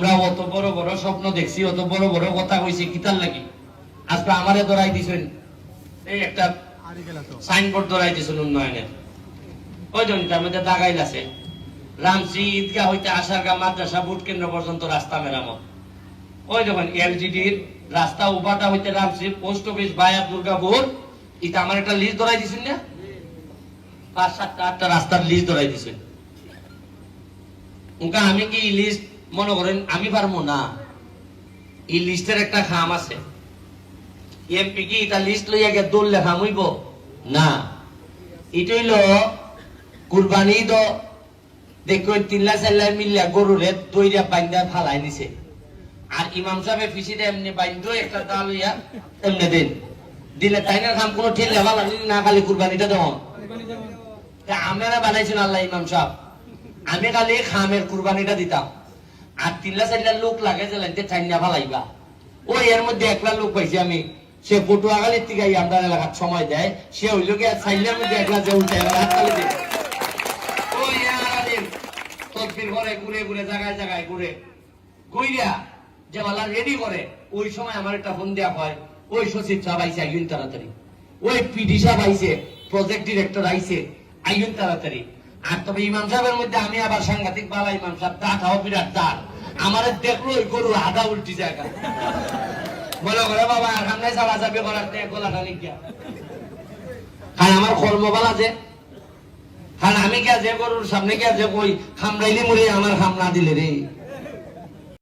আমরা অত বড় বড় স্বপ্ন দেখছি, অত বড় বড় কথা কইছি কিতার লাগি? আজকে আমারে ধরাই দিছেন। এই একটা সাইনবোর্ড ধরাই দিছেন উন্নয়নের। জন্য তার মধ্যে দাগাইল আছে? রামসি ঈদগাহ হইতে আশারগা মাদ্রাসা ভোট কেন্দ্র পর্যন্ত রাস্তা মেরামত। ওই দেখুন এলজিডির রাস্তা উপাটা হইতে রামসি পোস্ট অফিস বায়া দুর্গাপুর। এটা আমার একটা লিস্ট ধরাই দিছেন না? পাঁচ, সাতটা, আটটা রাস্তার লিস্ট ধরাই দিছেন। আমি কি লিস্ট মনে করেন, আমি পারব না। এই লিস্টের একটা খাম আছে। এমপি কি এটা লিস্ট লইয়া গে দৌড় লেখা হইব না। এটা হইল কুরবানি তো দেখো তিনলা চাল্লা মিল্লা গরুরে দইরা বাইন্দা ফালাই নিছে। আর ইমাম সাহেব ফিসিতে এমনি বাইন্দ, একটা দাল লইয়া এমনি দিন। দিলে তাইনার খাম কোনো ঠেল লেখা না, খালি কুরবানিটা দেওয়া। আমরা বানাইছেন আল্লাহ ইমাম সাহেব। আমি খালি খামের কুরবানিটা দিতাম। আর তিনলা চারলা লোক লাগে যে লাইনতে ফালাইবা ওই এর মধ্যে একলা লোক পাইছি আমি। সে পটুয়াখালীর থেকে আমরা এলাকার সময় দেয়। সে হইল গিয়া চাইলের মধ্যে একলা যে উঠে দেয়। তদবির করে ঘুরে ঘুরে জায়গায় জায়গায় ঘুরে। যে মালা রেডি করে, ওই সময় আমার একটা ফোন দেওয়া হয়। ওই সচিব সাহেব আইসে আইন তাড়াতাড়ি। ওই পিডি সাহেব আইসে প্রজেক্ট ডিরেক্টর আইসে আইন তাড়াতাড়ি। আর তবে ইমাম সাহেবের মধ্যে আমি আবার সাংঘাতিক বালা ইমাম সাহেব দা খাও বিরাট দাঁড়। আমার দেখল ওই গরু আধা উল্টি জায়গা। বলে করে, বাবা, আর সামনে চালা যাবে করার গোলা গলাটা লিখিয়া আর আমার কর্মবালা যে, আর আমি কে যে গরুর সামনে কে যে কই, খামড়াইলি মরে আমার খামড়া দিলে রে।